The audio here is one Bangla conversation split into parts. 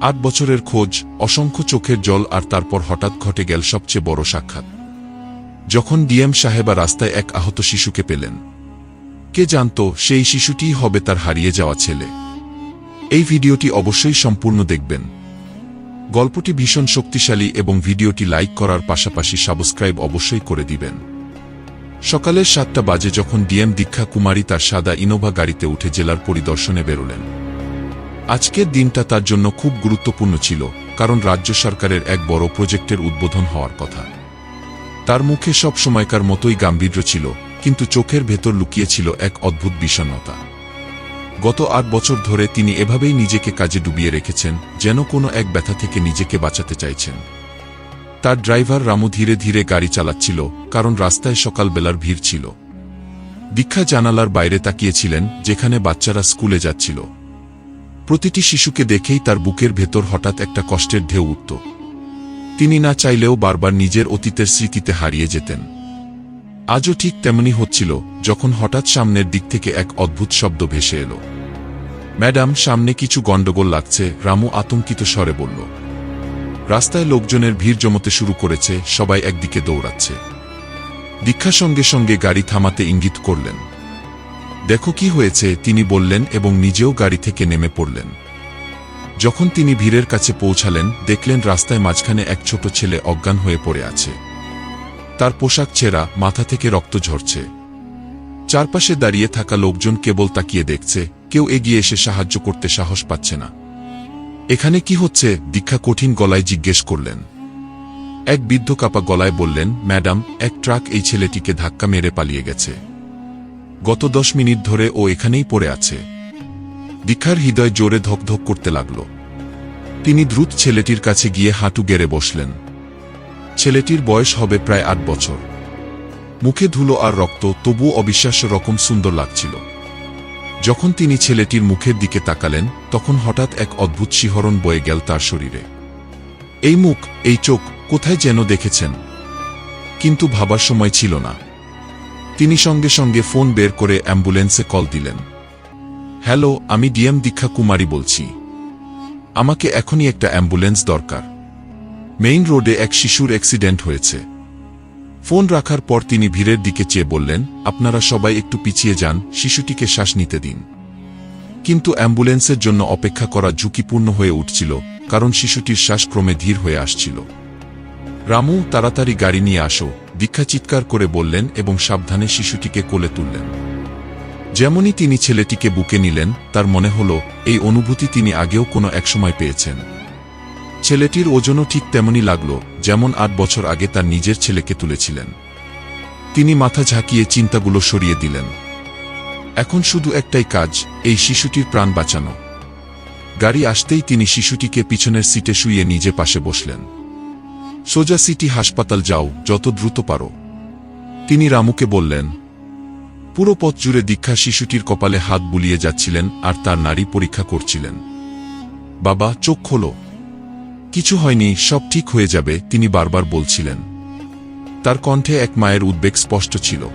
আট বছরের খোঁজ, অসংখ্য চোখের জল আর তারপর হঠাৎ ঘটে গেল সবচেয়ে বড় সাক্ষাৎ। যখন ডিএম সাহেবা রাস্তায় এক আহত শিশুকে পেলেন। কে জানত সেই শিশুটিই হবে তার হারিয়ে যাওয়া ছেলে। এই ভিডিওটি অবশ্যই সম্পূর্ণ দেখবেন। গল্পটি ভীষণ শক্তিশালী এবং ভিডিওটি লাইক করার পাশাপাশি সাবস্ক্রাইব অবশ্যই করে দিবেন। সকালের সাতটা বাজে যখন ডিএম দীক্ষা কুমারী তার সাদা ইনোভা গাড়িতে উঠে জেলার পরিদর্শনে বেরোলেন। আজকের দিনটা তার জন্য খুব গুরুত্বপূর্ণ ছিল, কারণ রাজ্য সরকারের এক বড় প্রজেক্টের উদ্বোধন হওয়ার কথা। তার মুখে সব সময়কার মতোই গাম্ভীর্য ছিল, কিন্তু চোখের ভেতর লুকিয়েছিল এক অদ্ভুত বিষণ্ণতা। গত আট বছর ধরে তিনি এভাবেই নিজেকে কাজে ডুবিয়ে রেখেছেন, যেন কোনো এক ব্যথা থেকে নিজেকে বাঁচাতে চাইছেন। তার ড্রাইভার রামু ধীরে ধীরে গাড়ি চালাচ্ছিল, কারণ রাস্তায় সকালবেলার ভিড় ছিল। দীক্ষা জানালার বাইরে তাকিয়েছিলেন, যেখানে বাচ্চারা স্কুলে যাচ্ছিল। প্রতিটি শিশুকে দেখেই তার বুকের ভেতর হঠাৎ একটা কষ্টের ঢেউ উঠত। তিনি না চাইলেও বারবার নিজের অতীতের স্মৃতিতে হারিয়ে যেতেন। আজও ঠিক তেমনি হচ্ছিল, যখন হঠাৎ সামনের দিক থেকে এক অদ্ভুত শব্দ ভেসে এলো। ম্যাডাম, সামনে কিছু গণ্ডগোল লাগছে, রামু আতঙ্কিত স্বরে বলল। রাস্তায় লোকজনের ভিড় জমতে শুরু করেছে, সবাই একদিকে দৌড়াচ্ছে। দীক্ষা সঙ্গে সঙ্গে গাড়ি থামাতে ইঙ্গিত করলেন। দেখো কি হয়েছে, তিনি বললেন এবং নিজেও গাড়ি থেকে নেমে পড়লেন। যখন তিনি ভিড়ের কাছে পৌঁছালেন, দেখলেন রাস্তায় মাঝখানে এক ছোট ছেলে অজ্ঞান হয়ে পড়ে আছে। তার পোশাক ছেঁড়া, মাথা থেকে রক্ত ঝরছে। চারপাশে দাঁড়িয়ে থাকা লোকজন কেবল তাকিয়ে দেখছে, কেউ এগিয়ে এসে সাহায্য করতে সাহস পাচ্ছে না। এখানে কি হচ্ছে? দীক্ষা কঠিন গলায় জিজ্ঞেস করলেন। এক বৃদ্ধ কাপা গলায় বললেন, ম্যাডাম, এক ট্রাক এই ছেলেটিকে ধাক্কা মেরে পালিয়ে গেছে। গত দশ মিনিট ধরে ও এখানেই পড়ে আছে। দীক্ষার হৃদয় জোরে ধকধক করতে লাগল। তিনি দ্রুত ছেলেটির কাছে গিয়ে হাঁটু গেড়ে বসলেন। ছেলেটির বয়স হবে প্রায় আট বছর। মুখে ধুলো আর রক্ত, তবুও অবিশ্বাস্য রকম সুন্দর লাগছিল। যখন তিনি ছেলেটির মুখের দিকে তাকালেন, তখন হঠাৎ এক অদ্ভুত শিহরণ বয়ে গেল তার শরীরে। এই মুখ, এই চোখ, কোথায় যেন দেখেছেন? কিন্তু ভাবার সময় ছিল না। তিনি সঙ্গে সঙ্গে ফোন বের করে অ্যাম্বুলেন্সে কল দিলেন। হ্যালো, আমি ডিএম দীক্ষা কুমারী বলছি। আমাকে এখনই একটা অ্যাম্বুলেন্স দরকার। মেইন রোডে এক শিশুর অ্যাক্সিডেন্ট হয়েছে। ফোন রাখার পর তিনি ভিড়ের দিকে চেয়ে বললেন, আপনারা সবাই একটু পিছিয়ে যান, শিশুটিকে শ্বাস নিতে দিন। কিন্তু অ্যাম্বুলেন্সের জন্য অপেক্ষা করা ঝুঁকিপূর্ণ হয়ে উঠছিল, কারণ শিশুটির শ্বাস ক্রমে ধীর হয়ে আসছিল। রামু, তাড়াতাড়ি গাড়ি নিয়ে আসো। দীক্ষা চিৎকার করে বললেন এবং সাবধানে শিশুটিকে কোলে তুললেন। যেমনই তিনি ছেলেটিকে বুকে নিলেন, তার মনে হল, এই অনুভূতি তিনি আগেও কোনো একসময় পেয়েছেন। ছেলেটির ওজনও ঠিক তেমনই লাগল, যেমন আট বছর আগে তার নিজের ছেলেকে তুলেছিলেন। তিনি মাথা ঝাঁকিয়ে চিন্তাগুলো সরিয়ে দিলেন। এখন শুধু একটাই কাজ, এই শিশুটির প্রাণ বাঁচানো। গাড়ি আসতেই তিনি শিশুটিকে পিছনের সিটে শুইয়ে নিজে পাশে বসলেন। সোজা সিটি হাসপাতাল যাও, যত দ্রুত পারো। তিনি রামুকে বললেন, পুরো পথ জুড়ে দীক্ষা শিশুটির কপালে হাত বুলিয়ে যাচ্ছিলেন আর তার নারী পরীক্ষা করছিলেন। বাবা, চোখ খোলো। কিছু হয়নি, সব ঠিক হয়ে যাবে, তিনি বারবার বলছিলেন। তার কণ্ঠে এক মায়ের উদ্বেগ স্পষ্ট ছিল।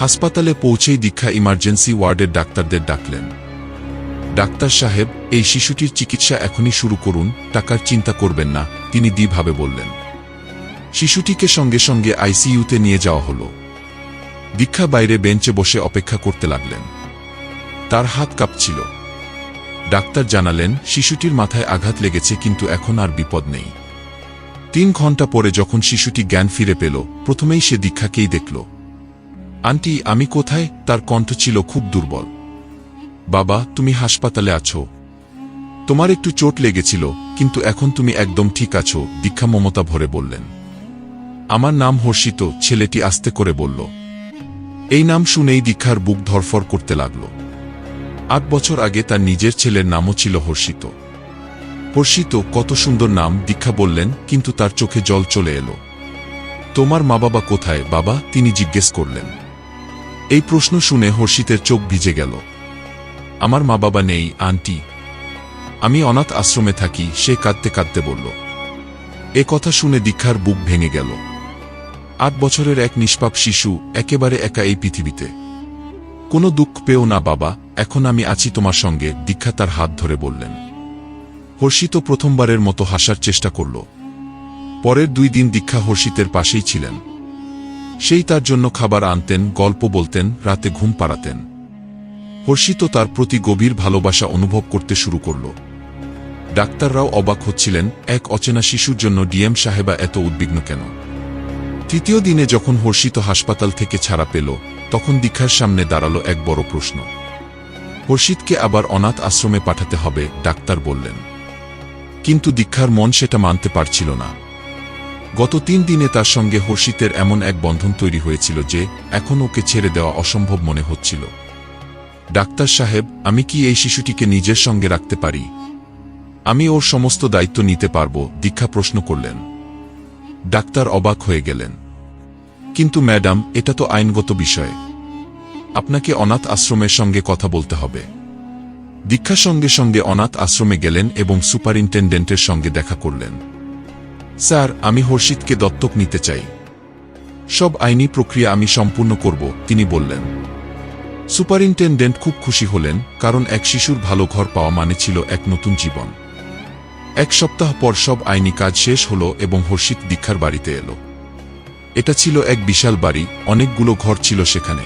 হাসপাতালে পৌঁছেই দীক্ষা ইমার্জেন্সি ওয়ার্ডের ডাক্তারদের ডাকলেন। ডাক্তার সাহেব, এই শিশুটির চিকিৎসা এখনই শুরু করুন, টাকার চিন্তা করবেন না, তিনি দ্বিভাবে বললেন। শিশুটিকে সঙ্গে সঙ্গে আইসিইউতে নিয়ে যাওয়া হল। দীক্ষা বাইরে বেঞ্চে বসে অপেক্ষা করতে লাগলেন। তার হাত কাঁপছিল। ডাক্তার জানালেন, শিশুটির মাথায় আঘাত লেগেছে কিন্তু এখন আর বিপদ নেই। তিন ঘণ্টা পরে যখন শিশুটি জ্ঞান ফিরে পেল, প্রথমেই সে দীক্ষাকেই দেখল। আন্টি, আমি কোথায়? তার কণ্ঠ ছিল খুব দুর্বল। বাবা, তুমি হাসপাতালে আছো। তোমার একটু চোট লেগেছিল, কিন্তু এখন তুমি একদম ঠিক আছো, দীক্ষা মমতা ভরে বললেন। আমার নাম হর্ষিত, ছেলেটি আস্তে করে বলল। এই নাম শুনেই দীক্ষার বুক ধরফর করতে লাগল। আট বছর আগে তার নিজের ছেলের নামও ছিল হর্ষিত। হর্ষিত, কত সুন্দর নাম, দীক্ষা বললেন, কিন্তু তার চোখে জল চলে এলো। তোমার মা বাবা কোথায়? বাবা, তিনি জিজ্ঞেস করলেন। এই প্রশ্ন শুনে হর্ষিতের চোখ ভিজে গেল। আমার মা বাবা নেই, আন্টি। আমি অনাথ আশ্রমে থাকি, সে কাঁদতে কাঁদতে বলল। এ কথা শুনে দীক্ষার বুক ভেঙে গেল। আট বছরের এক নিষ্পাপ শিশু একেবারে একা এই পৃথিবীতে। কোনো দুঃখ পেও না, বাবা, এখন আমি আছি তোমার সঙ্গে, দীক্ষা তার হাত ধরে বললেন। হর্ষিত প্রথমবারের মতো হাসার চেষ্টা করল। পরের দুই দিন দীক্ষা হর্ষিতের পাশেই ছিলেন। সেই তার জন্য খাবার আনতেন, গল্প বলতেন, রাতে ঘুম পাড়াতেন। হর্ষিত তার প্রতি গভীর ভালোবাসা অনুভব করতে শুরু করল। ডাক্তাররাও অবাক হচ্ছিলেন, এক অচেনা শিশুর জন্য ডিএম সাহেবা এত উদ্বিগ্ন কেন? তৃতীয় দিনে যখন হর্ষিত হাসপাতাল থেকে ছাড়া পেল, তখন দীক্ষার সামনে দাঁড়াল এক বড় প্রশ্ন। হর্ষিতকে আবার অনাথ আশ্রমে পাঠাতে হবে, ডাক্তার বললেন। কিন্তু দীক্ষার মন সেটা মানতে পারছিল না। গত তিন দিনে তার সঙ্গে হর্ষিতের এমন এক বন্ধন তৈরি হয়েছিল যে, এখন ওকে ছেড়ে দেওয়া অসম্ভব মনে হচ্ছিল। ডাক্তার সাহেব, আমি কি এই শিশুটিকে নিজের সঙ্গে রাখতে পারি? আমি ওর সমস্ত দায়িত্ব নিতে পারব, দীক্ষা প্রশ্ন করলেন। ডাক্তার অবাক হয়ে গেলেন। কিন্তু ম্যাডাম, এটা তো আইনগত বিষয়। আপনাকে অনাথ আশ্রমের সঙ্গে কথা বলতে হবে। দীক্ষা সঙ্গে সঙ্গে অনাথ আশ্রমে গেলেন এবং সুপারিনটেন্ডেন্টের সঙ্গে দেখা করলেন। স্যার, আমি হর্ষিতকে দত্তক নিতে চাই। সব আইনি প্রক্রিয়া আমি সম্পূর্ণ করব, তিনি বললেন। সুপারিনটেন্ডেন্ট খুব খুশি হলেন, কারণ এক শিশুর ভালো ঘর পাওয়া মানে ছিল এক নতুন জীবন। এক সপ্তাহ পর সব আইনি কাজ শেষ হলো এবং হর্ষিত দীক্ষার বাড়িতে এলো। এটা ছিল এক বিশাল বাড়ি, অনেকগুলো ঘর ছিল সেখানে।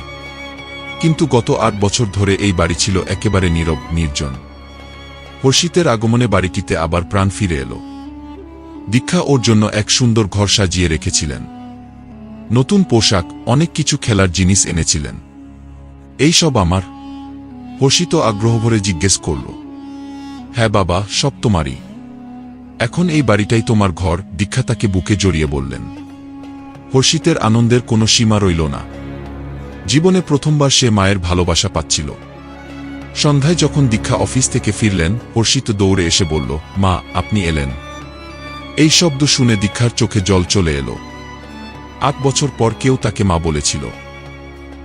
কিন্তু গত আট বছর ধরে এই বাড়ি ছিল একেবারে নীরব, নির্জন। হর্ষিতের আগমনে বাড়িটিতে আবার প্রাণ ফিরে এলো। দীক্ষা ওর জন্য এক সুন্দর ঘর সাজিয়ে রেখেছিলেন। নতুন পোশাক, অনেক কিছু খেলার জিনিস এনেছিলেন। এই সব আমার। হর্ষিত আগ্রহভরে জিজ্ঞেস করল হ্যাঁ বাবা, সব তোমারই। এখন এই বাড়িটাই তোমার ঘর, দীক্ষা তাকে বুকে জড়িয়ে বললেন। হর্ষিতের আনন্দের কোনো সীমা রইল না। জীবনে প্রথমবার সে মায়ের ভালোবাসা পাচ্ছিল। সন্ধ্যায় যখন দীক্ষা অফিস থেকে ফিরলেন, হর্ষিত দৌড়ে এসে বলল, মা, আপনি এলেন। এই শব্দ শুনে দীক্ষার চোখে জল চলে এলো। আট বছর পর কেউ তাকে মা বলেছিল।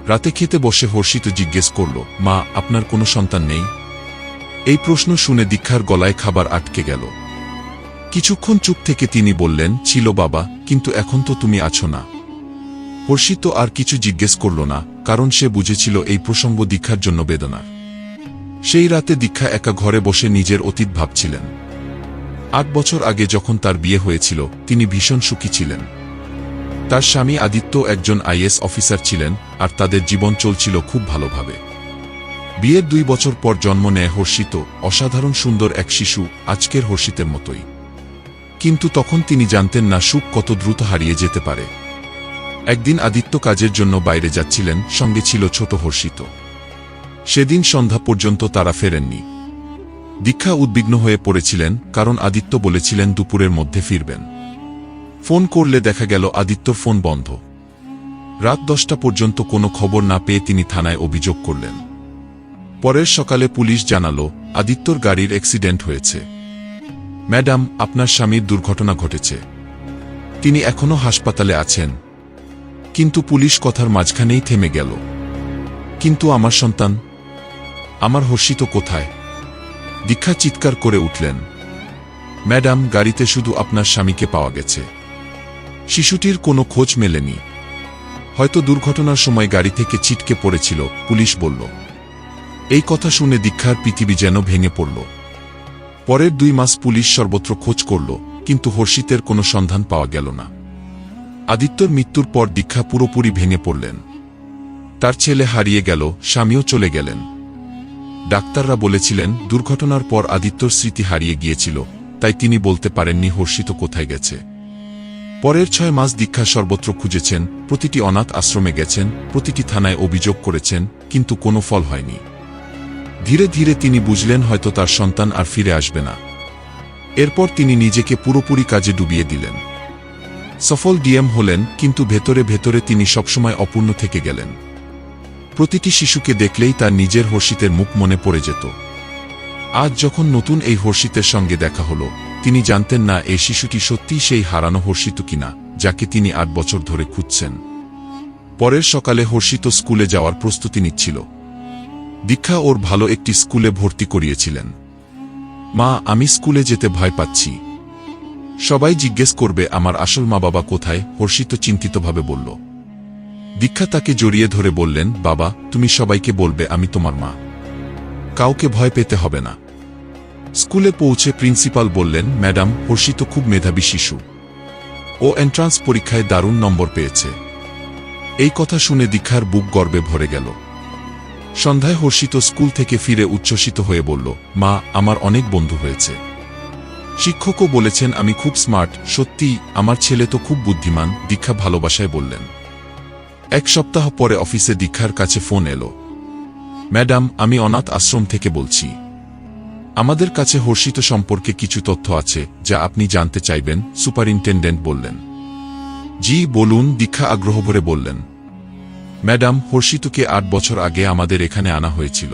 রাতে খেতে বসে হর্ষিত জিজ্ঞেস করল, মা, আপনার কোনো সন্তান নেই? এই প্রশ্ন শুনে দীক্ষার গলায় খাবার আটকে গেল। কিছুক্ষণ চুপ থেকে তিনি বললেন, ছিল বাবা, কিন্তু এখন তো তুমি আছো না। হর্ষিত আর কিছু জিজ্ঞেস করল না, কারণ সে বুঝেছিল এই প্রসঙ্গ দীক্ষার জন্য বেদনার। সেই রাতে দীক্ষা একা ঘরে বসে নিজের অতীত ভাবছিলেন। আট বছর আগে যখন তার বিয়ে হয়েছিল, তিনি ভীষণ সুখী ছিলেন। তার স্বামী আদিত্য একজন আইএস অফিসার ছিলেন, আর তাদের জীবন চলছিল খুব ভালোভাবে। বিয়ের দুই বছর পর জন্ম নেয় হর্ষিত, অসাধারণ সুন্দর এক শিশু, আজকের হর্ষিতের মতোই। কিন্তু তখন তিনি জানতেন না সুখ কত দ্রুত হারিয়ে যেতে পারে। একদিন আদিত্য কাজের জন্য বাইরে যাচ্ছিলেন, সঙ্গে ছিল ছোট হর্ষিত। সেদিন সন্ধ্যা পর্যন্ত তারা ফেরেননি। দীক্ষা উদ্বিগ্ন হয়ে পড়েছিলেন, কারণ আদিত্য বলেছিলেন দুপুরের মধ্যে ফিরবেন। ফোন করলে দেখা গেল আদিত্য ফোন বন্ধ। রাত দশটা পর্যন্ত কোনো খবর না পেয়ে তিনি থানায় অভিযোগ করলেন। পরের সকালে পুলিশ জানালো, আদিত্যর গাড়ির অ্যাক্সিডেন্ট হয়েছে। ম্যাডাম, আপনার স্বামীর দুর্ঘটনা ঘটেছে। তিনি এখনও হাসপাতালে আছেন। কিন্তু পুলিশ কথার মাঝখানেই থেমে গেল। কিন্তু আমার সন্তান, আমার হর্ষিত কোথায়? দীক্ষা চিৎকার করে উঠলেন। ম্যাডাম, গাড়িতে শুধু আপনার স্বামীকে পাওয়া গেছে। শিশুটির কোনো খোঁজ মেলেনি। হয়তো দুর্ঘটনার সময় গাড়ি থেকে ছিটকে পড়েছিল, পুলিশ বলল। এই কথা শুনে দীক্ষার পৃথিবী যেন ভেঙে পড়ল। পরের দুই মাস পুলিশ সর্বত্র খোঁজ করল, কিন্তু হর্ষিতের কোনো সন্ধান পাওয়া গেল না। আদিত্যর মৃত্যুর পর দীক্ষা পুরোপুরি ভেঙে পড়লেন। তার ছেলে হারিয়ে গেল, স্বামীও চলে গেলেন। ডাক্তাররা বলেছিলেন, দুর্ঘটনার পর আদিত্যর স্মৃতি হারিয়ে গিয়েছিল, তাই তিনি বলতে পারেননি হর্ষিত কোথায় গেছে। পরের ছয় মাস দীক্ষা সর্বত্র খুঁজেছেন, প্রতিটি অনাথ আশ্রমে গেছেন, প্রতিটি থানায় অভিযোগ করেছেন, কিন্তু কোনো ফল হয়নি। ধীরে ধীরে তিনি বুঝলেন হয়তো তার সন্তান আর ফিরে আসবে না। এরপর তিনি নিজেকে পুরোপুরি কাজে ডুবিয়ে দিলেন। সফল ডিএম হলেন, কিন্তু ভেতরে ভেতরে তিনি সবসময় অপূর্ণ থেকে গেলেন। প্রতিটি শিশুকে দেখলেই তার নিজের হর্ষিতের মুখ মনে পড়ে যেত। আজ যখন নতুন এই হর্ষিতের সঙ্গে দেখা হলো, তিনি জানতেন না এই শিশুটি সত্যিই সেই হারানো হর্ষিত কিনা, যাকে তিনি আট বছর ধরে খুঁজছেন। পরের সকালে হর্ষিত স্কুলে যাওয়ার প্রস্তুতি নিচ্ছিল। দীক্ষা ওর ভালো একটি স্কুলে ভর্তি করিয়েছিলেন। মা, আমি স্কুলে যেতে ভয় পাচ্ছি। সবাই জিজ্ঞেস করবে আমার আসল মা বাবা কোথায়? হর্ষিত চিন্তিতভাবে বলল। দীক্ষা তাকে জড়িয়ে ধরে বললেন, বাবা, তুমি সবাইকে বলবে আমি তোমার মা। কাউকে ভয় পেতে হবে না। স্কুলে পৌঁছে প্রিন্সিপাল বললেন, ম্যাডাম, হর্ষিত খুব মেধাবী শিশু। ও এন্ট্রান্স পরীক্ষায় দারুণ নম্বর পেয়েছে। এই কথা শুনে দীক্ষার বুক গর্বে ভরে গেল। সন্ধ্যায় হর্ষিত স্কুল থেকে ফিরে উচ্ছ্বসিত হয়ে বলল, মা, আমার অনেক বন্ধু হয়েছে। শিক্ষকও বলেছেন, আমি খুব স্মার্ট, সত্যি, আমার ছেলে তো খুব বুদ্ধিমান, দীক্ষা ভালোবাসায় বললেন। এক সপ্তাহ পরে অফিসে দীক্ষার কাছে ফোন এলো। ম্যাডাম, আমি অনাথ আশ্রম থেকে বলছি। আমাদের কাছে হর্ষিত সম্পর্কে কিছু তথ্য আছে, যা আপনি জানতে চাইবেন, সুপারিনটেন্ডেন্ট বললেন। জি, বলুন, দীক্ষা আগ্রহ ভরে বললেন। ম্যাডাম, হর্ষিতকে আট বছর আগে আমাদের এখানে আনা হয়েছিল।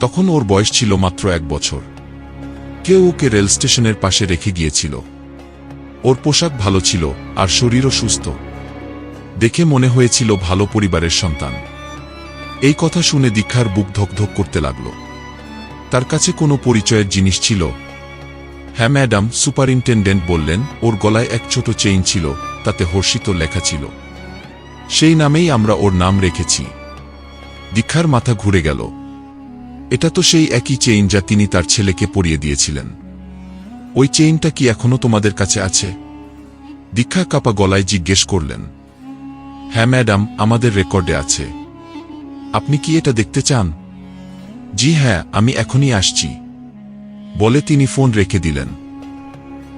তখন ওর বয়স ছিল মাত্র এক বছর। কেউ ওকে রেল স্টেশনের পাশে রেখে গিয়েছিল। ওর পোশাক ভালো ছিল, আর শরীরও সুস্থ। দেখে মনে হয়েছিল ভালো পরিবারের সন্তান। এই কথা শুনে দীক্ষার বুক ধকধক করতে লাগল। তার কাছে কোনো পরিচয়ের জিনিস ছিল? হ্যাঁ ম্যাডাম, সুপারিনটেন্ডেন্ট বললেন, ওর গলায় এক ছোট চেইন ছিল, তাতে হর্ষিত লেখা ছিল। সেই নামেই আমরা ওর নাম রেখেছি। দীক্ষার মাথা ঘুরে গেল। এটা তো সেই একই চেইন যা তিনি তার ছেলেকে পরিয়ে দিয়েছিলেন। ওই চেইনটা কি এখনও তোমাদের কাছে আছে? দীক্ষা কাপা গলায় জিজ্ঞেস করলেন। হ্যাঁ ম্যাডাম, আমাদের রেকর্ডে আছে। আপনি কি এটা দেখতে চান? জি হ্যাঁ আমি এখনই আসছি। বলে তিনি ফোন রেখে দিলেন।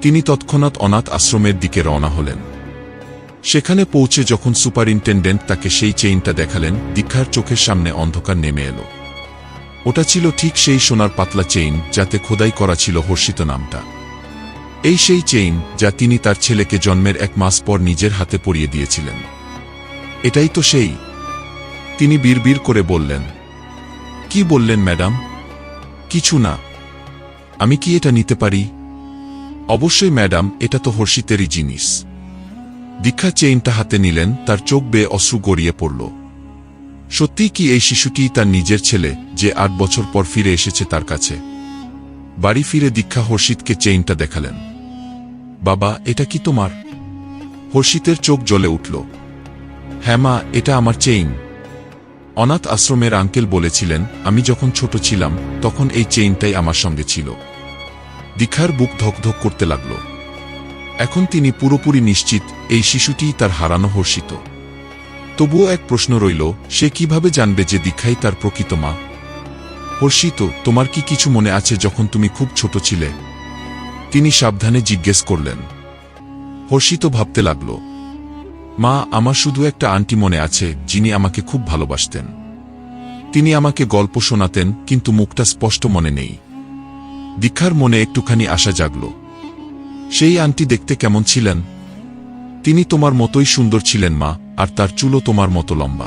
তিনি তৎক্ষণাৎ অনাথ আশ্রমের দিকে রওনা হলেন। সেখানে পৌঁছে যখন সুপারিনটেন্ডেন্ট তাকে সেই চেইনটা দেখালেন, দীক্ষার চোখের সামনে অন্ধকার নেমে এলো। ওটা ছিল ঠিক সেই সোনার পাতলা চেইন, যাতে খোদাই করা ছিল হর্ষিত নামটা। এই সেই চেইন, যা তিনি তার ছেলেকে জন্মের এক মাস পর নিজের হাতে পরিয়ে দিয়েছিলেন। এটাই তো সেই তিনি বিড়বিড় করে বললেন, কি বললেন ম্যাডাম? কিছু না। আমি কি এটা নিতে পারি? অবশ্যই ম্যাডাম, এটা তো হর্ষিতেরই জিনিস। দীক্ষা চেইনটা হাতে নিলেন, তার চোখ বেয়ে অশ্রু গড়িয়ে পড়ল। সত্যিই কি এই শিশুটি তার নিজের ছেলে, যে আট বছর পর ফিরে এসেছে তার কাছে? বাড়ি ফিরে দীক্ষা হর্ষিতকে চেইনটা দেখালেন। বাবা, এটা কি তোমার? হর্ষিতের চোখ জ্বলে উঠল। হ্যাঁ মা, এটা আমার চেইন। অনাথ আশ্রমের আঙ্কেল বলেছিলেন, আমি যখন ছোট ছিলাম, তখন এই চেইনটাই আমার সঙ্গে ছিল। দীক্ষার বুক ধকধক করতে লাগল। এখন তিনি পুরোপুরি নিশ্চিত এই শিশুটিই তার হারানো হর্ষিত। তবুও এক প্রশ্ন রইল, সে কীভাবে জানবে যে দীক্ষাই তার প্রকৃত মা? হর্ষিত, তোমার কি কিছু মনে আছে যখন তুমি খুব ছোট ছিলে? তিনি সাবধানে জিজ্ঞেস করলেন। হর্ষিত ভাবতে লাগল মা, আমার শুধু একটা আন্টি মনে আছে, যিনি আমাকে খুব ভালোবাসতেন। তিনি আমাকে গল্প শোনাতেন, কিন্তু মুখটা স্পষ্ট মনে নেই। দীক্ষার মনে একটুখানি আশা জাগল। সেই আন্টি দেখতে কেমন ছিলেন? তিনি তোমার মতোই সুন্দর ছিলেন মা, আর তার চুলও তোমার মতো লম্বা।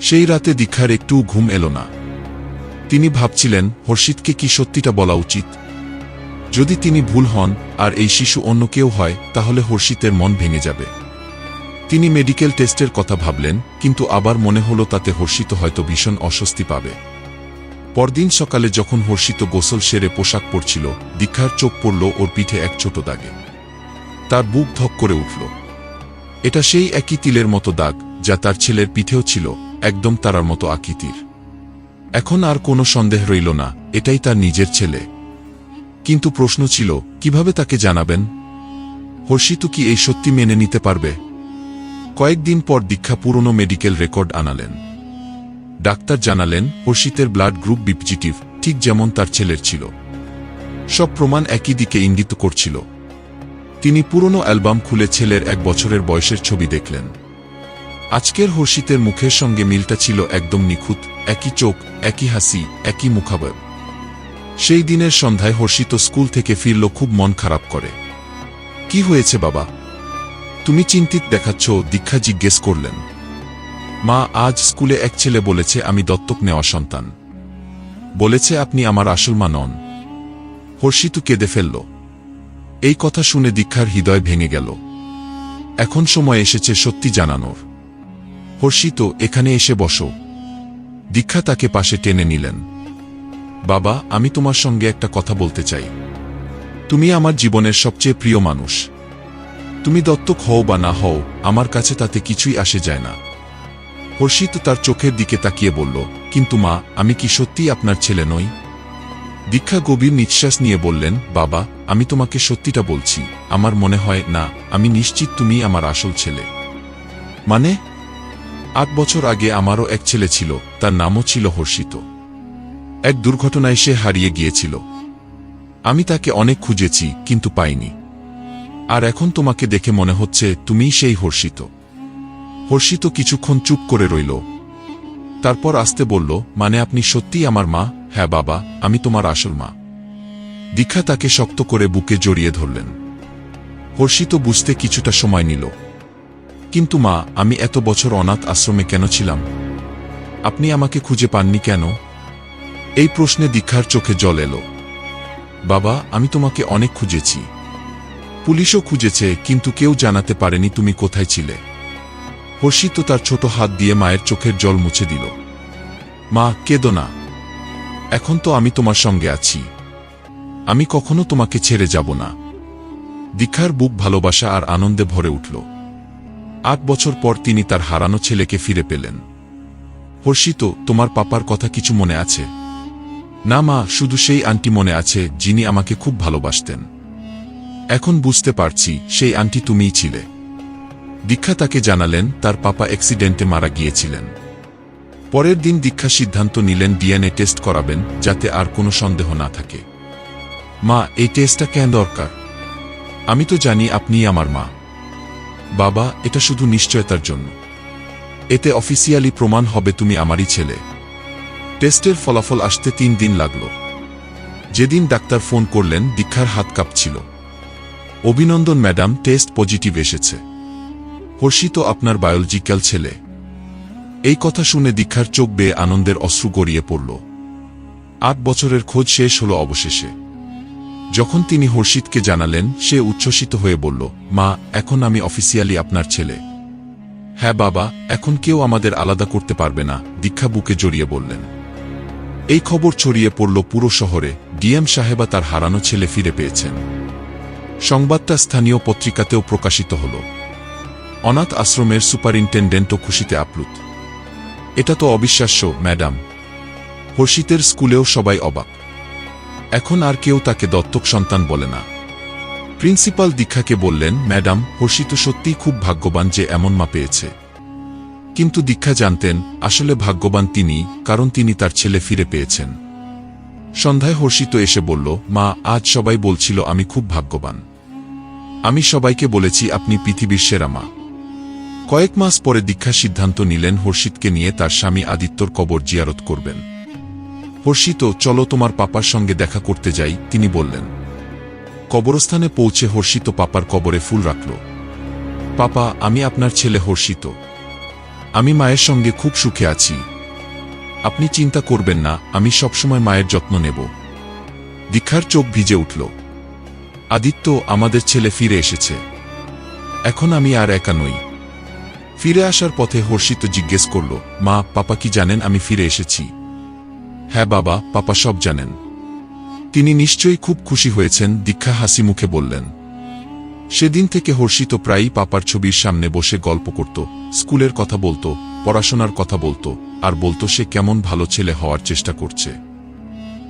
সেই রাতে দীক্ষার একটু ঘুম এলো না। তিনি ভাবছিলেন, হর্ষিতকে কি সত্যিটা বলা উচিত? যদি তিনি ভুল হন, আর এই শিশু অন্য কেউ হয়, তাহলে হর্ষিতের মন ভেঙে যাবে। তিনি মেডিকেল টেস্টের কথা ভাবলেন, কিন্তু আবার মনে হলো তাতে হর্ষিত হয়তো ভীষণ অস্বস্তি পাবে। পরদিন সকালে যখন হর্ষিত গোসল সেরে পোশাক পরছিল, দীক্ষার চোখ পড়ল ওর পিঠে এক ছোট দাগে। তার বুক ধক করে উঠল। এটা সেই একই তিলের মতো দাগ, যা তার ছেলের পিঠেও ছিল, একদম তারার মতো আকৃতির। এখন আর কোনো সন্দেহ রইল না, এটাই তার নিজের ছেলে। কিন্তু প্রশ্ন ছিল, কীভাবে তাকে জানাবেন? হর্ষিত কি এই সত্যি মেনে নিতে পারবে? কয়েকদিন পর দীক্ষা পুরনো মেডিকেল রেকর্ড আনালেন। ডাক্তার জানালেন, হর্ষিতের ব্লাড গ্রুপ বিপজিটিভ ঠিক যেমন তার ছেলের ছিল। সব প্রমাণ একই দিকে ইঙ্গিত করছিল। তিনি পুরনো অ্যালবাম খুলে ছেলের এক বছরের বয়সের ছবি দেখলেন। আজকের হর্ষিতের মুখের সঙ্গে মিলটা ছিল একদম নিখুঁত, একই চোখ, একই হাসি, একই মুখাবয় সেই দিনের সন্ধ্যায় হর্ষিত স্কুল থেকে ফিরল, খুব মন খারাপ করে। কি হয়েছে বাবা? তুমি চিন্তিত দেখাচ্ছ, দীক্ষা জিজ্ঞেস করলেন। মা, আজ স্কুলে এক ছেলে বলেছে আমি দত্তক নেওয়া সন্তান। বলেছে, আপনি আমার আসল মা নন। হর্ষিতু কেঁদে ফেলল। এই কথা শুনে দীক্ষার হৃদয় ভেঙে গেল। এখন সময় এসেছে সত্যি জানানোর। হর্ষিত, এখানে এসে বসো। দীক্ষা তাকে পাশে টেনে নিলেন। বাবা, আমি তোমার সঙ্গে একটা কথা বলতে চাই। তুমি আমার জীবনের সবচেয়ে প্রিয় মানুষ। তুমি দত্তক হও বা না হও, আমার কাছে তাতে কিছুই আসে যায় না। হর্ষিত তার চোখের দিকে তাকিয়ে বলল, কিন্তু মা, আমি কি সত্যি আপনার ছেলে নই? দীক্ষা গভীর নিঃশ্বাস নিয়ে বললেন, বাবা, আমি তোমাকে সত্যিটা বলছি। আমার মনে হয়, না, আমি নিশ্চিত তুমি আমার আসল ছেলে। মানে? আট বছর আগে আমারও এক ছেলে ছিল, তার নামও ছিল হর্ষিত। এক দুর্ঘটনায় সে হারিয়ে গিয়েছিল। আমি তাকে অনেক খুঁজেছি, কিন্তু পাইনি। আর এখন তোমাকে দেখে মনে হচ্ছে তুমিই সেই হর্ষিত। হর্ষিত কিছুক্ষণ চুপ করে রইল। তারপর আসতে বলল মানে আপনি সত্যিই আমার মা? হ্যাঁ বাবা, আমি তোমার আসল মা। দীক্ষা তাকে শক্ত করে বুকে জড়িয়ে ধরলেন। হর্ষিত বুঝতে কিছুটা সময় নিল। কিন্তু মা, আমি এত বছর অনাথ আশ্রমে কেন ছিলাম? আপনি আমাকে খুঁজে পাননি কেন? এই প্রশ্নে দীক্ষার চোখে জল এলো। বাবা, আমি তোমাকে অনেক খুঁজেছি। পুলিশও খুঁজেছে, কিন্তু কেউ জানাতে পারেনি তুমি কোথায় ছিলে। হর্ষিত তার ছোট হাত দিয়ে মায়ের চোখের জল মুছে দিল। মা, কেঁদো না। এখন তো আমি তোমার সঙ্গে আছি। আমি কখনো তোমাকে ছেড়ে যাব না। দীক্ষার বুক ভালোবাসা আর আনন্দে ভরে উঠল। আট বছর পর তিনি তার হারানো ছেলেকে ফিরে পেলেন। হর্ষিত তোমার পাপার কথা কিছু মনে আছে? না মা, শুধু সেই আন্টি মনে আছে যিনি আমাকে খুব ভালোবাসতেন। এখন বুঝতে পারছি, সেই আন্টি তুমিই ছিলে। দীক্ষা তাকে জানালেন, তার পাপা অ্যাক্সিডেন্টে মারা গিয়েছিলেন। পরের দিন দীক্ষা সিদ্ধান্ত নিলেন, ডিএনএ টেস্ট করাবেন, যাতে আর কোনো সন্দেহ না থাকে। মা, এই টেস্টটা কেন দরকার? আমি তো জানি আপনিই আমার মা। বাবা, এটা শুধু নিশ্চয়তার জন্য। এতে অফিসিয়ালি প্রমাণ হবে তুমি আমারই ছেলে। টেস্টের ফলাফল আসতে তিন দিন লাগল। যেদিন ডাক্তার ফোন করলেন, দীক্ষার হাত কাঁপছিল। অভিনন্দন, ম্যাডাম, টেস্ট পজিটিভ এসেছে। হর্ষিত আপনার বায়োলজিক্যাল ছেলে। এই কথা শুনে দীক্ষার চোখ বেয়ে আনন্দের অশ্রু গড়িয়ে পড়ল। আট বছরের খোঁজ শেষ হল অবশেষে। যখন তিনি হর্ষিতকে জানালেন, সে উচ্ছ্বসিত হয়ে বলল, মা, এখন আমি অফিসিয়ালি আপনার ছেলে। হ্যাঁ বাবা, এখন কেউ আমাদের আলাদা করতে পারবে না, দীক্ষা বুকে জড়িয়ে বললেন। এই খবর ছড়িয়ে পড়ল পুরো শহরে। ডিএম সাহেবা তার হারানো ছেলে ফিরে পেয়েছেন। সংবাদটা স্থানীয় পত্রিকাতেও প্রকাশিত হল। অনাথ আশ্রমের সুপারিনটেন্ডেন্টও খুশিতে আপ্লুত। এটা তো অবিশ্বাস্য, ম্যাডাম। হর্ষিতের স্কুলেও সবাই অবাক। এখন আর কেউ তাকে দত্তক সন্তান বলে না। প্রিন্সিপাল দীক্ষাকে বললেন, ম্যাডাম, হর্ষিত সত্যিই খুব ভাগ্যবান যে এমন মা পেয়েছে। কিন্তু দীক্ষা জানতেন, আসলে ভাগ্যবান তিনি কারণ তিনি তার ছেলে ফিরে পেয়েছেন। সন্ধ্যায় হর্ষিত এসে বলল, মা, আজ সবাই বলছিল আমি খুব ভাগ্যবান। আমি সবাইকে বলেছি আপনি পৃথিবীর সেরা মা। কয়েক মাস পরে দীক্ষা সিদ্ধান্ত নিলেন হর্ষিতকে নিয়ে তার স্বামী আদিত্যর কবর জিয়ারত করবেন। হর্ষিত, চলো তোমার পাপার সঙ্গে দেখা করতে যাই। তিনি বললেন। কবরস্থানে পৌঁছে হর্ষিত পাপার কবরে ফুল রাখল। পাপা, আমি আপনার ছেলে হর্ষিত। আমি মায়ের সঙ্গে খুব সুখে আছি। আপনি চিন্তা করবেন না, আমি সবসময় মায়ের যত্ন নেব। দীক্ষার চোখ ভিজে উঠল। আদিত্য আমাদের ছেলে ফিরে এসেছে। এখন আমি আর একা নই। ফিরে আসার পথে হর্ষিত জিজ্ঞেস করল, মা, পাপা কি জানেন আমি ফিরে এসেছি? হ্যাঁ বাবা, পাপা সব জানেন। তিনি নিশ্চয়ই খুব খুশি হয়েছেন, দীক্ষা হাসি মুখে বললেন। সেদিন থেকে হর্ষিত প্রায়ই পাপার ছবির সামনে বসে গল্প করত, স্কুলের কথা বলতো, পড়াশোনার কথা বলতো। আর বলতো সে কেমন ভালো ছেলে হওয়ার চেষ্টা করছে।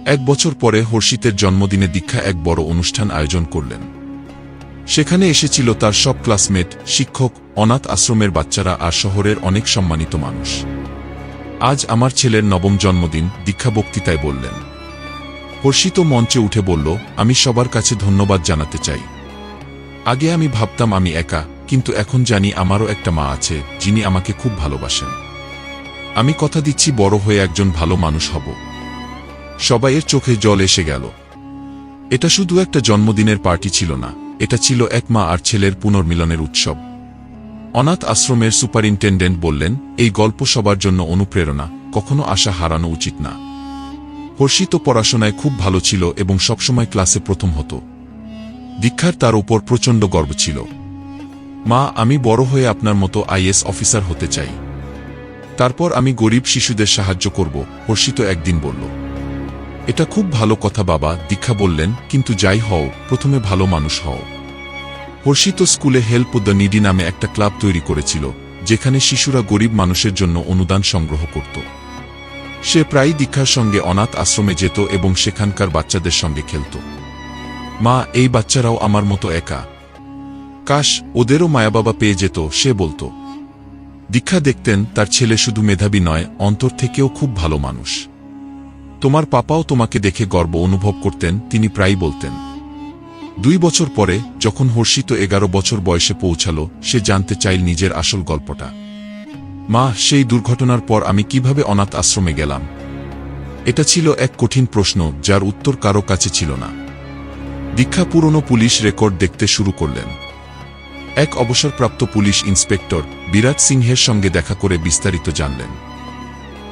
এক বছর পরে হর্ষিতের জন্মদিনে দীক্ষা এক বড় অনুষ্ঠান আয়োজন করলেন। সেখানে এসেছিল তার সব ক্লাসমেট, শিক্ষক, অনাথ আশ্রমের বাচ্চারা আর শহরের অনেক সম্মানিত মানুষ। আজ আমার ছেলের নবম জন্মদিন, দীক্ষা বক্তৃতায় বললেন। হর্ষিত মঞ্চে উঠে বলল, আমি সবার কাছে ধন্যবাদ জানাতে চাই। আগে আমি ভাবতাম আমি একা, কিন্তু এখন জানি আমারও একটা মা আছে, যিনি আমাকে খুব ভালোবাসেন। আমি কথা দিচ্ছি, বড় হয়ে একজন ভালো মানুষ হব। সবাইয়ের চোখে জল এসে গেল। এটা শুধু একটা জন্মদিনের পার্টি ছিল না, এটা ছিল এক মা আর ছেলের পুনর্মিলনের উৎসব। অনাথ আশ্রমের সুপারিনটেন্ডেন্ট বললেন, এই গল্প সবার জন্য অনুপ্রেরণা, কখনো আশা হারানো উচিত না। হর্ষিত পড়াশোনায় খুব ভালো ছিল এবং সবসময় ক্লাসে প্রথম হতো। দীক্ষার তার উপর প্রচণ্ড গর্ব ছিল। মা, আমি বড় হয়ে আপনার মতো আইএস অফিসার হতে চাই। তারপর আমি গরিব শিশুদের সাহায্য করব, হর্ষিত একদিন বলল। এটা খুব ভালো কথা বাবা, দীক্ষা বললেন, কিন্তু যাই হও, প্রথমে ভালো মানুষ হও। হর্ষিত স্কুলে হেল্প দ্য নিডি নামে একটা ক্লাব তৈরি করেছিল, যেখানে শিশুরা গরিব মানুষের জন্য অনুদান সংগ্রহ করত। সে প্রায় দীক্ষার সঙ্গে অনাথ আশ্রমে যেত এবং সেখানকার বাচ্চাদের সঙ্গে খেলত। মা, এই বাচ্চারাও আমার মতো একা। কাশ, ওদেরও মায়াবাবা পেয়ে যেত, সে বলতো। দীক্ষা দেখতেন তার ছেলে শুধু মেধাবী নয়, অন্তর থেকেও খুব ভালো মানুষ। তোমার পাপাও তোমাকে দেখে গর্ব অনুভব করতেন, তিনি প্রায়ই বলতেন। দুই বছর পরে, যখন হর্ষিত এগারো বছর বয়সে পৌঁছালো, সে জানতে চাইল নিজের আসল গল্পটা। মা, সেই দুর্ঘটনার পর আমি কীভাবে অনাথ আশ্রমে গেলাম? এটা ছিল এক কঠিন প্রশ্ন, যার উত্তর কারও কাছে ছিল না। দীক্ষা পুরনো পুলিশ রেকর্ড দেখতে শুরু করলেন। এক অবসরপ্রাপ্ত পুলিশ ইন্সপেক্টর বিরাট সিংহের সঙ্গে দেখা করে বিস্তারিত জানলেন।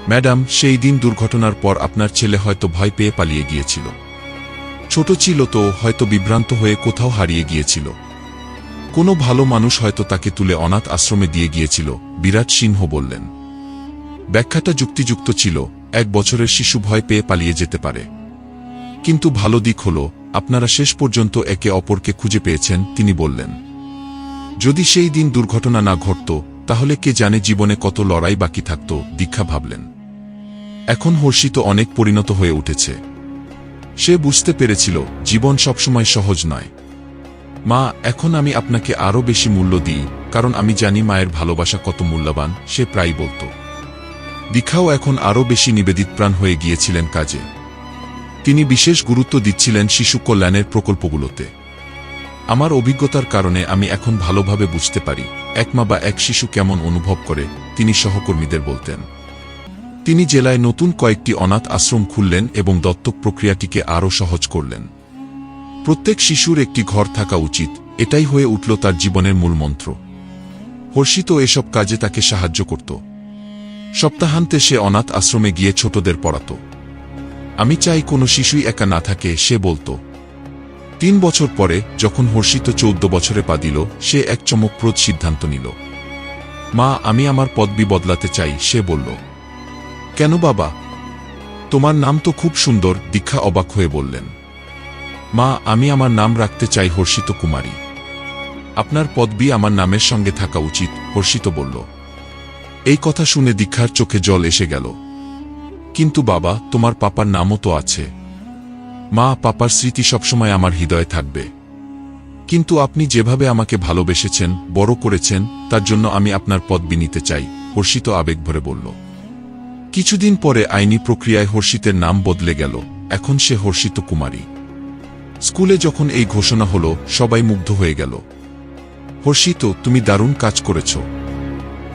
ম্যাডাম, সেই দিন দুর্ঘটনার পর আপনার ছেলে হয়তো ভয় পেয়ে পালিয়ে গিয়েছিল। ছোট ছিল তো, হয়তো বিভ্রান্ত হয়ে কোথাও হারিয়ে গিয়েছিল। কোনো ভালো মানুষ হয়তো তাকে তুলে অনাথ আশ্রমে দিয়ে গিয়েছিল, বিরাট সিংহ বললেন। ব্যাখ্যাটা যুক্তিযুক্ত ছিল, এক বছরের শিশু ভয় পেয়ে পালিয়ে যেতে পারে। কিন্তু ভালো দিক হল, আপনারা শেষ পর্যন্ত একে অপরকে খুঁজে পেয়েছেন, তিনি বললেন। যদি সেই দিন দুর্ঘটনা না ঘটত, তাহলে কে জানে জীবনে কত লড়াই বাকি থাকত, দীক্ষা ভাবলেন। এখন হর্ষিত অনেক পরিণত হয়ে উঠেছে। সে বুঝতে পেরেছিল, জীবন সবসময় সহজ নয়। মা, এখন আমি আপনাকে আরও বেশি মূল্য দিই, কারণ আমি জানি মায়ের ভালোবাসা কত মূল্যবান, সে প্রায় বলত। দীক্ষাও এখন আরও বেশি নিবেদিত প্রাণ হয়ে গিয়েছিলেন কাজে। তিনি বিশেষ গুরুত্ব দিচ্ছিলেন শিশু কল্যাণের প্রকল্পগুলোতে। আমার অভিজ্ঞতার কারণে আমি এখন ভালোভাবে বুঝতে পারি, এক মা বা এক শিশু কেমন অনুভব করে, তিনি সহকর্মীদের বলতেন। তিনি জেলায় নতুন কয়েকটি অনাথ আশ্রম খুললেন এবং দত্তক প্রক্রিয়াটিকে আরও সহজ করলেন। প্রত্যেক শিশুর একটি ঘর থাকা উচিত, এটাই হয়ে উঠল তার জীবনের মূল মন্ত্র। হর্ষিত এসব কাজে তাকে সাহায্য করত। সপ্তাহান্তে সে অনাথ আশ্রমে গিয়ে ছোটদের পড়াত। আমি চাই কোনো শিশুই একা না থাকে, সে বলতো তিন বছর পরে যখন হর্ষিত চৌদ্দ বছরে পা দিল, সে এক চমকপ্রদ সিদ্ধান্ত নিল। মা, আমি আমার পদবি বদলাতে চাই সে বলল। কেন বাবা? তোমার নাম তো খুব সুন্দর দীক্ষা অবাক হয়ে বললেন। মা, আমি আমার নাম রাখতে চাই হর্ষিত কুমারী। আপনার পদবি আমার নামের সঙ্গে থাকা উচিত হর্ষিত বলল। এই কথা শুনে দীক্ষার চোখে জল এসে গেল। কিন্তু বাবা, তোমার পাপার নামও তো আছে। মা, পাপার স্মৃতি সবসময় আমার হৃদয়ে থাকবে। কিন্তু আপনি যেভাবে আমাকে ভালোবেসেছেন, বড় করেছেন, তার জন্য আমি আপনার পদবি নিতে চাই, হর্ষিত আবেগ ভরে বলল। কিছুদিন পরে আইনি প্রক্রিয়ায় হর্ষিতের নাম বদলে গেল, এখন সে হর্ষিত কুমারী। স্কুলে যখন এই ঘোষণা হল, সবাই মুগ্ধ হয়ে গেল। হর্ষিত, তুমি দারুণ কাজ করেছ।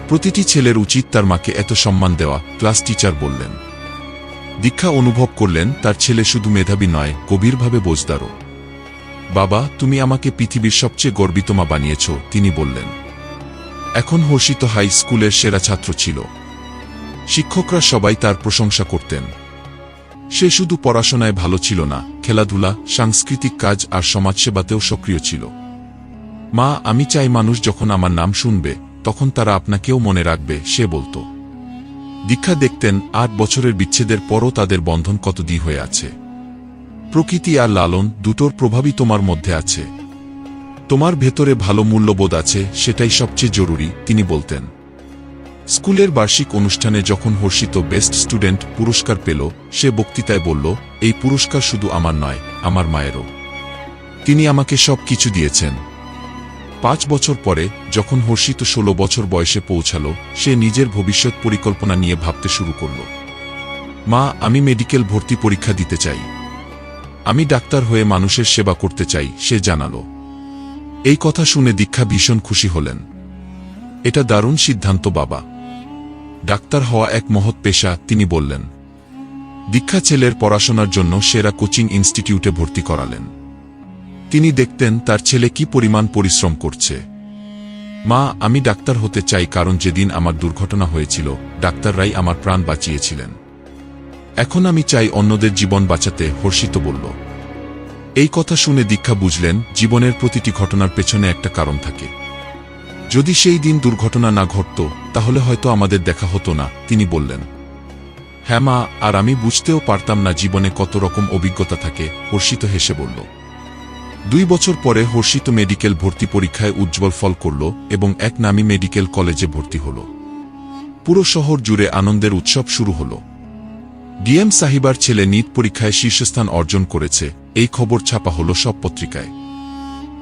প্রতিটি ছেলের উচিত তার মাকে এত সম্মান দেওয়া, ক্লাস টিচার বললেন। দীক্ষা অনুভব করলেন, তার ছেলে শুধু মেধাবী নয়, গভীরভাবে বোঝদারও। বাবা, তুমি আমাকে পৃথিবীর সবচেয়ে গর্বিত মা বানিয়েছ তিনি বললেন। এখন হর্ষিত হাই স্কুলের সেরা ছাত্র ছিল। শিক্ষকরা সবাই তার প্রশংসা করতেন। সে শুধু পড়াশোনায় ভালো ছিল না, খেলাধুলা, সাংস্কৃতিক কাজ আর সমাজসেবাতেও সক্রিয় ছিল। মা, আমি চাই মানুষ যখন আমার নাম শুনবে, তখন তারা আপনাকেও মনে রাখবে সে বলতো। দীক্ষা দেখতেন আট বছরের বিচ্ছেদের পরও তাদের বন্ধন কতদি হয়ে আছে। প্রকৃতি আর লালন দুটোর প্রভাবই তোমার মধ্যে আছে। তোমার ভেতরে ভালো মূল্যবোধ আছে, সেটাই সবচেয়ে জরুরি, তিনি বলতেন। স্কুলের বার্ষিক অনুষ্ঠানে যখন হর্ষিত বেস্ট স্টুডেন্ট পুরস্কার পেল, সে বক্তৃতায় বলল, এই পুরস্কার শুধু আমার নয়, আমার মায়েরও। তিনি আমাকে সব কিছু দিয়েছেন। পাঁচ বছর পরে, যখন হর্ষিত ষোলো বছর বয়সে পৌঁছাল, সে নিজের ভবিষ্যৎ পরিকল্পনা নিয়ে ভাবতে শুরু করল। মা, আমি মেডিকেল ভর্তি পরীক্ষা দিতে চাই। আমি ডাক্তার হয়ে মানুষের সেবা করতে চাই, সে জানাল। এই কথা শুনে দীক্ষা ভীষণ খুশি হলেন। এটা দারুণ সিদ্ধান্ত, বাবা। ডাক্তার হওয়া এক মহৎ পেশা, তিনি বললেন। দীক্ষা ছেলের পড়াশোনার জন্য সেরা কোচিং ইনস্টিটিউটে ভর্তি করালেন। তিনি দেখতেন তার ছেলে কি পরিমাণ পরিশ্রম করছে। মা, আমি ডাক্তার হতে চাই কারণ যেদিন আমার দুর্ঘটনা হয়েছিল, ডাক্তাররাই আমার প্রাণ বাঁচিয়েছিলেন। এখন আমি চাই অন্যদের জীবন বাঁচাতে, হর্ষিত বলল। এই কথা শুনে দীক্ষা বুঝলেন, জীবনের প্রতিটি ঘটনার পেছনে একটা কারণ থাকে। যদি সেই দিন দুর্ঘটনা না ঘটত, তাহলে হয়তো আমাদের দেখা হতো না, তিনি বললেন। হ্যাঁ মা, আর আমি বুঝতেও পারতাম না জীবনে কত রকম অভিজ্ঞতা থাকে, হর্ষিত হেসে বলল। দুই বছর পরে হর্ষিত মেডিকেল ভর্তি পরীক্ষায় উজ্জ্বল ফল করল এবং এক নামী মেডিকেল কলেজে ভর্তি হল। পুরো শহর জুড়ে আনন্দের উৎসব শুরু হল। ডিএম সাহিবার ছেলে নিট পরীক্ষায় শীর্ষস্থান অর্জন করেছে, এই খবর ছাপা হল সব পত্রিকায়।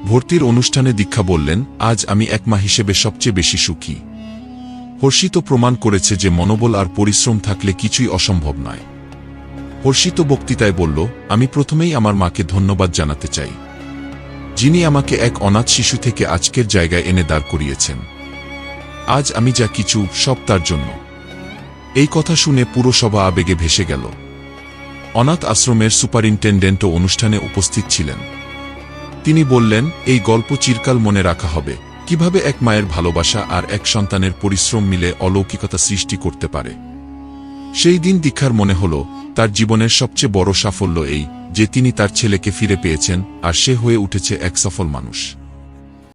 ভর্তির অনুষ্ঠানে দীক্ষা বললেন, আজ আমি এক মা হিসেবে সবচেয়ে বেশি সুখী। হর্ষিত প্রমাণ করেছে যে মনোবল আর পরিশ্রম থাকলে কিছুই অসম্ভব নয়। হর্ষিত বক্তৃতায় বলল, আমি প্রথমেই আমার মাকে ধন্যবাদ জানাতে চাই। যিনি আমাকে এক অনাথ শিশু থেকে আজকের জায়গায় এনে দাঁড় করিয়েছেন। আজ আমি যা কিছু, সব তার জন্য। এই কথা শুনে পুরো সভা আবেগে ভেসে গেল। অনাথ আশ্রমের সুপারিনটেন্ডেন্টও অনুষ্ঠানে উপস্থিত ছিলেন। তিনি বললেন, এই গল্প চিরকাল মনে রাখা হবে। কীভাবে এক মায়ের ভালোবাসা আর এক সন্তানের পরিশ্রম মিলে অলৌকিকতা সৃষ্টি করতে পারে? সেই দিন দীক্ষার মনে হল তার জীবনের সবচেয়ে বড় সাফল্য এই, যে তিনি তার ছেলেকে ফিরে পেয়েছেন, আর সে হয়ে উঠেছে এক সফল মানুষ।